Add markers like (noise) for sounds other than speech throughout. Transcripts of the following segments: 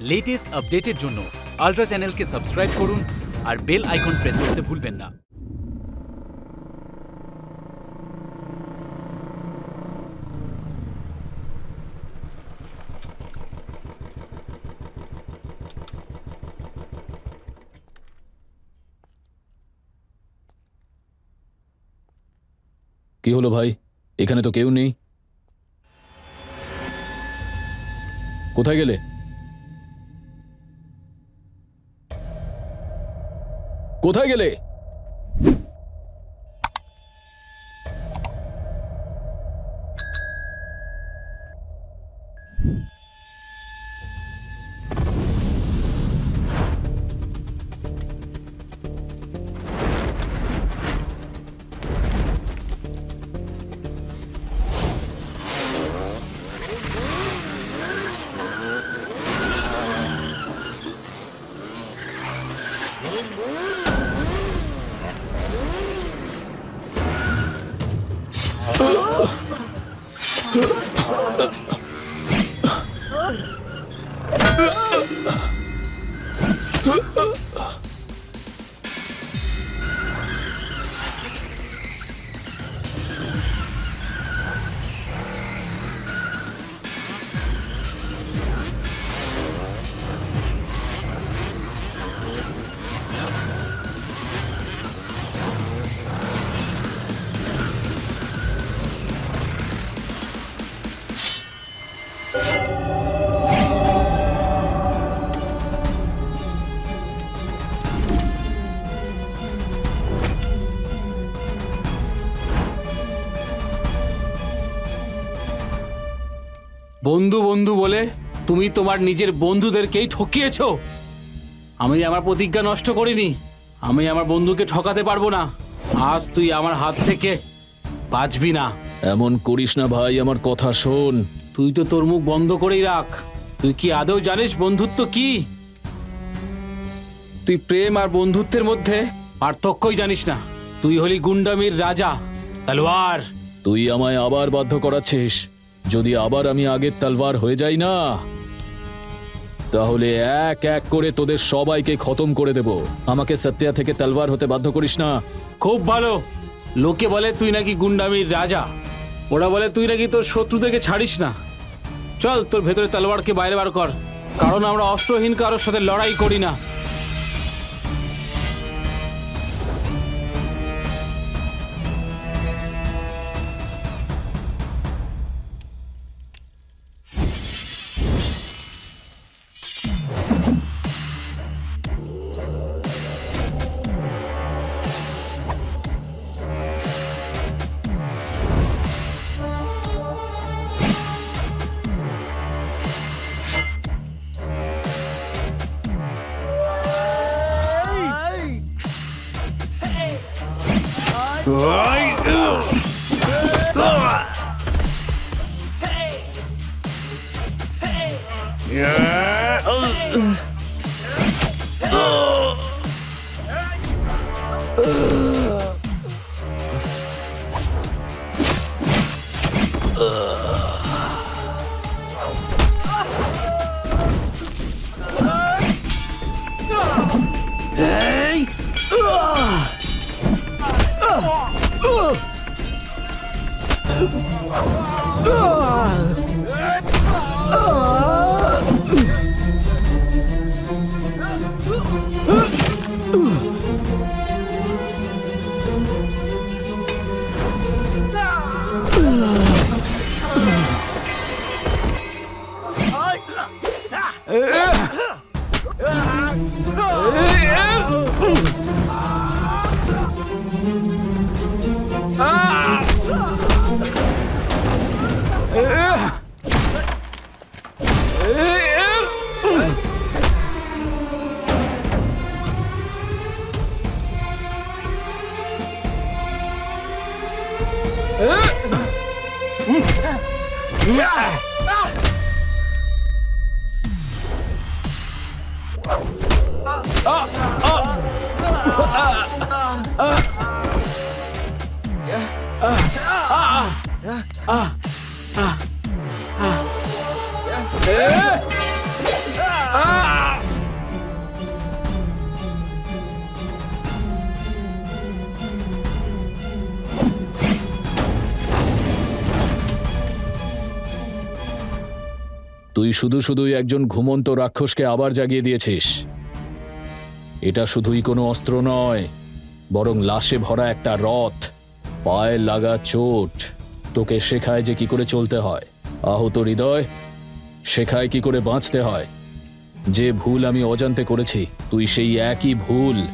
Latest আপডেটের জন্য ultra চ্যানেলকে সাবস্ক্রাইব করুন আর বেল আইকন প্রেস করতে ভুলবেন না। কি হলো ভাই? এখানে তো কেউ নেই। কোথায় গেলে? কোথায় গেলে? Look. (laughs) বন্ধু বন্ধু বলে তুমি তোমার নিজের বন্ধুদেরকেই ঠকিয়েছো। আমি আমার প্রতিজ্ঞা নষ্ট করিনি। আমি আমার বন্ধুকে ঠকাতে পারব না। আজ তুই আমার হাত থেকে বাঁচবি না। এমন করিস না ভাই আমার কথা শোন। তুই তো তোর মুখ বন্ধ করেই রাখ। তুই কি আদৌ জানিস বন্ধুত্ব কি? তুই প্রেম আর বন্ধুত্বের মধ্যে পার্থক্যই জানিস না। তুই হলি গুন্ডামির রাজা তলোয়ার। তুই আমায় আবার বাধ্য করাচ্ছিস। যদি আবার আমি আগের তালবার হয়ে যাই না, তাহলে এক এক করে তোদের সবাইকে খতম করে দেব। আমাকে সত্যা থেকে তলবার হতে বাধ্য করিস না। খুব ভালো। লোকে বলে তুই নাকি গুন্ডামির রাজা। ওরা বলে তুই নাকি তোর শত্রু শত্রুদেরকে ছাড়িস না। চল তোর ভেতরে তলোয়ারকে বাইরে বার কর, কারণ আমরা অস্ত্রহীন কারোর সাথে লড়াই করি না। Hey! Ugh! 으아! 아! তুই শুধু শুধুই একজন ঘুমন্ত রাক্ষসকে আবার জাগিয়ে দিয়েছিস। এটা শুধুই কোনো অস্ত্র নয়, বরং লাশে ভরা একটা রথ, পায়ে লাগা চোট। তোকে শেখায় যে কি করে চলতে হয়। আহত হৃদয়, শেখায় কি করে বাঁচতে হয়। যে ভুল আমি অজান্তে করেছি, তুই সেই একই ভুল।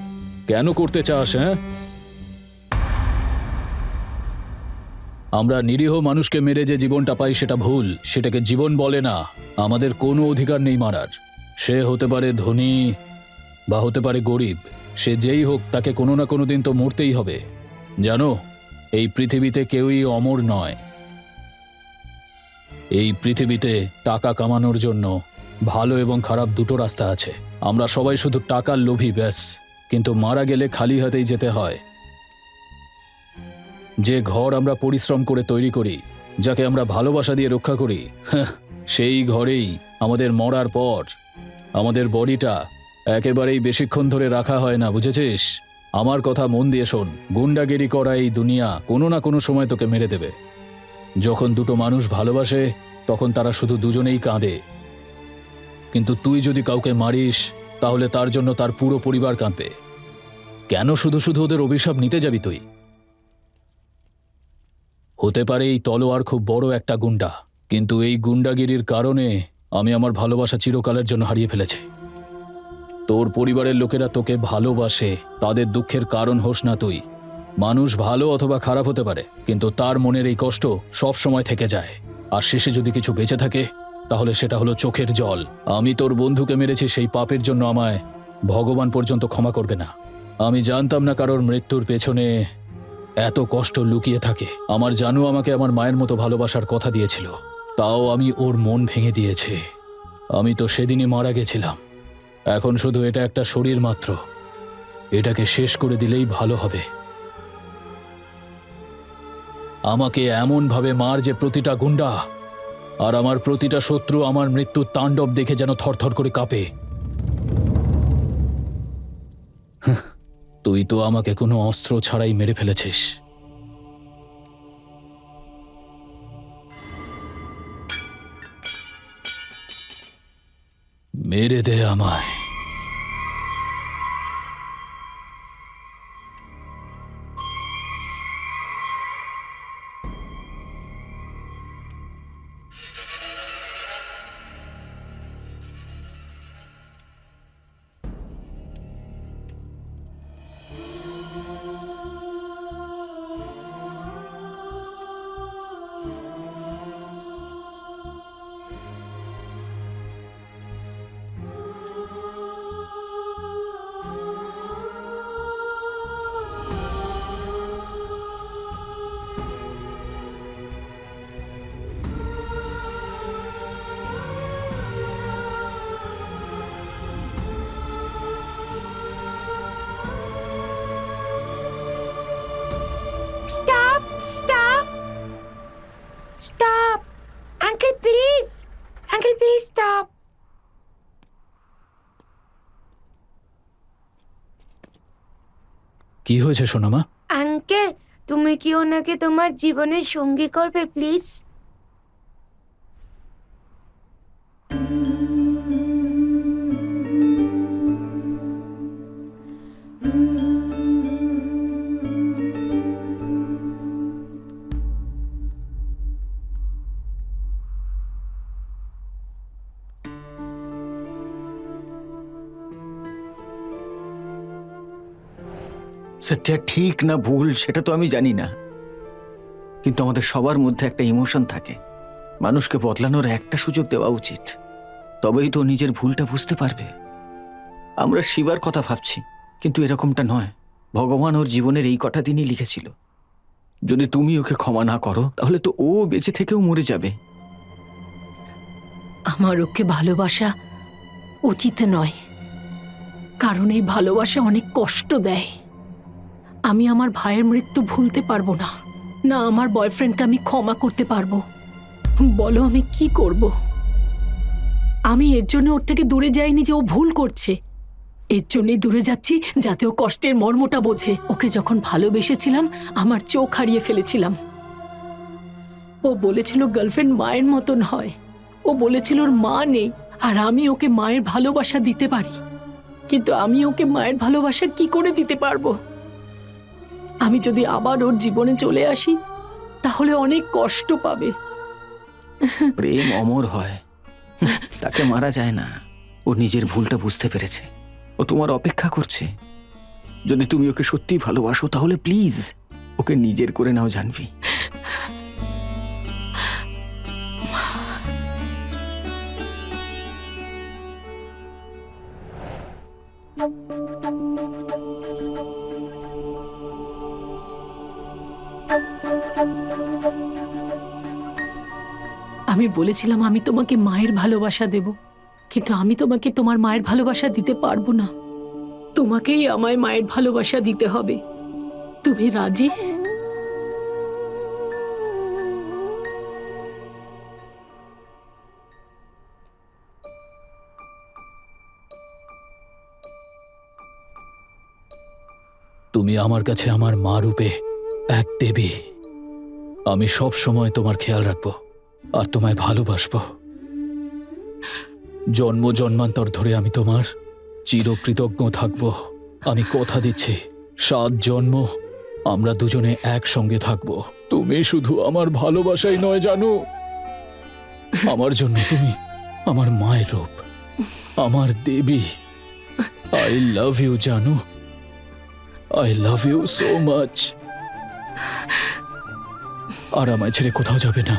কেন করতে চাস হ্যাঁ? আমরা নিরীহ মানুষকে মেরে যে জীবনটা পাই সেটা ভুল, সেটাকে জীবন বলে না। আমাদের কোনো অধিকার নেই মারার। সে হতে পারে ধনী বা হতে পারে গরিব। সে যেই হোক, তাকে কোনো না কোনো দিন তো মরতেই হবে। জানো, এই পৃথিবীতে কেউই অমর নয়। এই পৃথিবীতে টাকা কামানোর জন্য ভালো এবং খারাপ দুটো রাস্তা আছে। আমরা সবাই শুধু টাকার লোভী, ব্যাস। কিন্তু মারা গেলে খালি হাতেই যেতে হয়। যে ঘর আমরা পরিশ্রম করে তৈরি করি, যাকে আমরা ভালোবাসা দিয়ে রক্ষা করি সেই ঘরেই আমাদের মরার পর, আমাদের বডিটা একেবারেই বেশিক্ষণ ধরে রাখা হয় না, বুঝেছিস? আমার কথা মন দিয়ে শোন, গুন্ডাগিরি করা এই দুনিয়া কোনো না কোনো সময় তোকে মেরে দেবে। যখন দুটো মানুষ ভালোবাসে, তখন তারা শুধু দুজনেই কাঁদে। কিন্তু তুই যদি কাউকে মারিস, তাহলে তার জন্য তার পুরো পরিবার কাঁদবে। কেন শুধু শুধু ওদের অভিশাপ নিতে যাবি তুই? হতে পারে এই তলোয়ার খুব বড় একটা গুন্ডা কিন্তু এই গুন্ডাগিরির কারণে আমি আমার ভালোবাসা চিরকালের জন্য হারিয়ে ফেলেছি। তোর পরিবারের লোকেরা তোকে ভালোবাসে, তাদের দুঃখের কারণ হোস না তুই। মানুষ ভালো অথবা খারাপ হতে পারে, কিন্তু তার মনের এই কষ্ট সব সময় থেকে যায়। আর শেষে যদি কিছু বেঁচে থাকে, তাহলে সেটা হলো চোখের জল। আমি তোর বন্ধুকে মেরেছি সেই পাপের জন্য আমায় ভগবান পর্যন্ত ক্ষমা করবে না। আমি জানতাম না কারোর মৃত্যুর পেছনে এত কষ্ট লুকিয়ে থাকে। আমার জানু আমাকে আমার মায়ের মতো ভালোবাসার কথা দিয়েছিল। তাও আমি ওর মন ভেঙে দিয়েছে। আমি তো সেদিনই মারা গেছিলাম। এখন শুধু এটা একটা শরীর মাত্র। এটাকে শেষ করে দিলেই ভালো হবে। আমাকে এমনভাবে মার যে প্রতিটা গুন্ডা, আর আমার প্রতিটা শত্রু আমার মৃত্যুর তাণ্ডব দেখে যেন থরথর করে কাঁপে। তুই তো আমাকে কোনো অস্ত্র ছাড়াই মেরে ফেলেছিস। মেরে দে আমায়। Stop! Stop! Stop! Uncle, please! Uncle, please stop! কি হয়েছে সোনামা আঙ্কেল তুমি কি ওনাকে তোমার জীবনের সঙ্গী করবে প্লিজ সত্যা ঠিক না ভুল, সেটা তো আমি জানি না। কিন্তু আমাদের সবার মধ্যে একটা ইমোশন থাকে। মানুষকে বদলানোর একটা সুযোগ দেওয়া উচিত। তবেই তো নিজের ভুলটা বুঝতে পারবে। আমরা শিবার কথা ভাবছি, কিন্তু এরকমটা নয়। ভগবান ওর জীবনের এই কটা দিনই লিখেছিল। যদি তুমি ওকে ক্ষমা না করো, তাহলে তো ও বেঁচে থেকেও মরে যাবে। আমার ওকে ভালোবাসা উচিত নয়। কারণ এই ভালোবাসা অনেক কষ্ট দেয়। আমি আমার ভাইয়ের মৃত্যু ভুলতে পারব না। না, আমার বয়ফ্রেন্ডকে আমি ক্ষমা করতে পারব। বলো আমি কি করব? আমি এর জন্য ওর থেকে দূরে যাইনি যে ও ভুল করছে। এর জন্যই দূরে যাচ্ছি যাতে ও কষ্টের মর্মটা বোঝে। ওকে যখন ভালোবেসেছিলাম, আমার চোখ হারিয়ে ফেলেছিলাম। ও বলেছিল গার্লফ্রেন্ড মায়ের মতন হয়। ও বলেছিল ওর মা নেই, আর আমি ওকে মায়ের ভালোবাসা দিতে পারি। কিন্তু আমি ওকে মায়ের ভালোবাসা কি করে দিতে পারব? আমি যদি আবার ওর জীবনে চলে আসি, তাহলে অনেক কষ্ট পাবে। প্রেম অমর হয়। তাকে মারা যায় না। ও নিজের ভুলটা বুঝতে পেরেছে। ও তোমার অপেক্ষা করছে। যদি তুমি ওকে সত্যি ভালোবাসো, তাহলে প্লিজ ওকে নিজের করে নাও জানবি আমি বলেছিলাম আমি তোমাকে মায়ের ভালোবাসা দেব, কিন্তু আমি তোমাকে তোমার মায়ের ভালোবাসা দিতে পারব না। তোমাকেই আমায় মায়ের ভালোবাসা দিতে হবে। তুমি রাজি? তুমি আমার কাছে আমার মা রূপে এক দেবী। আমি সব সময় তোমার খেয়াল রাখব। আর তোমায় ভালোবাসবো। জন্ম জন্মান্তর ধরে আমি তোমার চিরকৃতজ্ঞ থাকব। আমি কথা দিচ্ছি, সাত জন্ম আমরা দুজনে একসঙ্গে থাকব। তুমি শুধু আমার ভালোবাসাই নয় জানো, আমার জন্য তুমি আমার মায়ের রূপ, আমার দেবী। I love you Janu. I love you so much আর আমায় ছেড়ে কোথাও যাবে না।